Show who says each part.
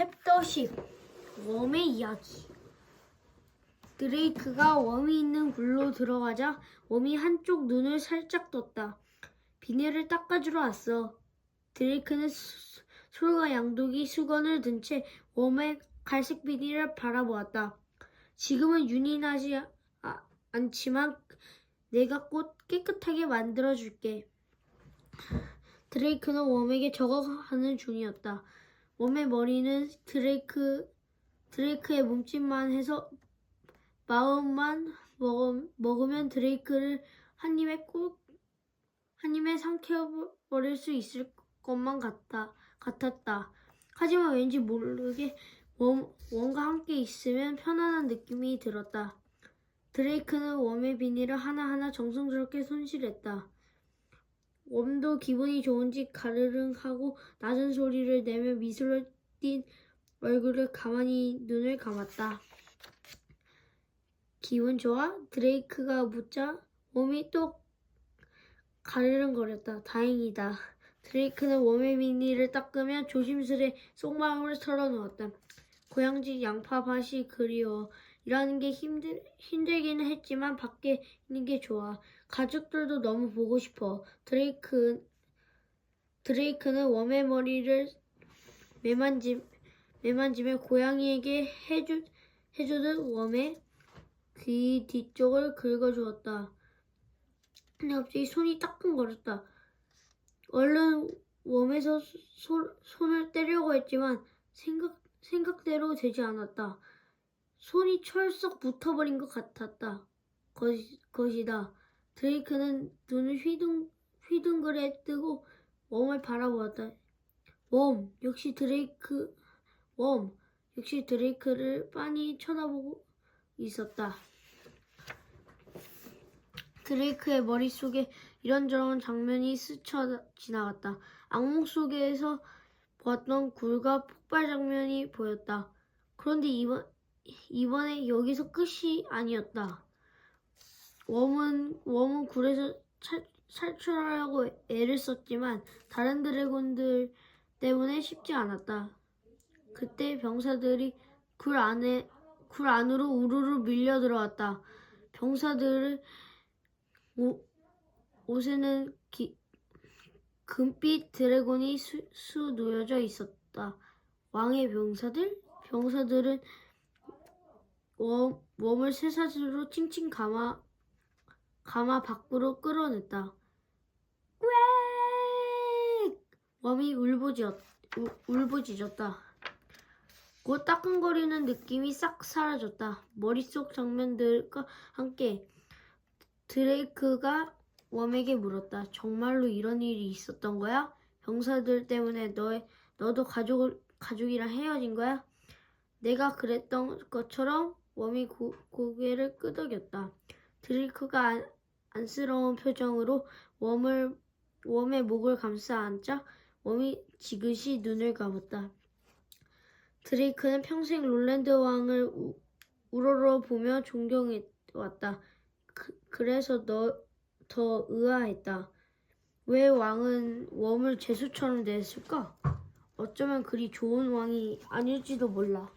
Speaker 1: 챕터 10 웜의 이야기 드레이크가 웜이 있는 굴로 들어가자 웜이 한쪽 눈을 살짝 떴다. 비닐을 닦아주러 왔어. 드레이크는 수- 솔과 양독이 수건을 든 채 웜의 갈색 비닐을 바라보았다. 지금은 윤이 나지 아- 않지만 내가 곧 깨끗하게 만들어줄게. 드레이크는 웜에게 저거 하는 중이었다. 웜의 머리는 드레이크 드레이크의 몸짓만 해서 마음만 먹, 먹으면 드레이크를 한 입에 꼭 한 입에 삼켜버릴 수 있을 것만 같아 같았다. 하지만 왠지 모르게 웜, 웜과 함께 있으면 편안한 느낌이 들었다. 드레이크는 웜의 비닐을 하나하나 정성스럽게 손질했다. 웜도 기분이 좋은지 가르릉 하고 낮은 소리를 내며 미소를 띤 얼굴을 가만히 눈을 감았다. 기분 좋아? 드레이크가 묻자 웜이 또 가르릉거렸다. 다행이다. 드레이크는 웜의 비닐을 닦으며 조심스레 속마음을 털어놓았다. 고향집 양파밭이 그리워. 일하는 게 힘들, 힘들기는 했지만 밖에 있는 게 좋아. 가족들도 너무 보고 싶어. 드레이크, 드레이크는 웜의 머리를 매만지, 매만지며 고양이에게 해주, 해주듯 웜의 귀 뒤쪽을 긁어주었다. 근데 갑자기 손이 따끔거렸다. 얼른 웜에서 소- 손을 떼려고 했지만 생각, 생각대로 되지 않았다. 손이 철썩 붙어버린 것 같았다. 것이, 것이다. 드레이크는 눈을 휘둥, 휘둥그레 뜨고 웜을 바라보았다. 웜, 역시 드레이크, 웜, 역시 드레이크를 빤히 쳐다보고 있었다. 드레이크의 머릿속에 이런저런 장면이 스쳐 지나갔다. 악몽 속에서 보았던 굴과 폭발 장면이 보였다. 그런데 이번, 이번에 여기서 끝이 아니었다. 웜은, 웜은 굴에서 차- 탈출하려고 애를 썼지만 다른 드래곤들 때문에 쉽지 않았다. 그때 병사들이 굴 안에 굴 안으로 우르르 밀려 들어왔다. 병사들을 오, 옷에는 기- 금빛 드래곤이 수, 수 놓여져 있었다. 왕의 병사들? 병사들은 웜, 웜을 쇠사슬로 칭칭 감아 감아 밖으로 끌어냈다. 꽥! 웜이 울부짖었, 울- 울부짖었다. 곧 따끔거리는 느낌이 싹 사라졌다. 머릿속 장면들과 함께 드레이크가 웜에게 물었다. 정말로 이런 일이 있었던 거야? 병사들 때문에 너, 너도 가족을, 가족이랑 헤어진 거야? 내가 그랬던 것처럼 웜이 고, 고개를 끄덕였다. 드레이크가 안, 안쓰러운 표정으로 웜을, 웜의 목을 감싸 안자 웜이 지그시 눈을 감았다. 드레이크는 평생 롤랜드 왕을 우, 우러러 보며 존경해왔다. 그, 그래서 너 더 의아했다. 왜 왕은 웜을 죄수처럼 냈을까? 어쩌면 그리 좋은 왕이 아닐지도 몰라.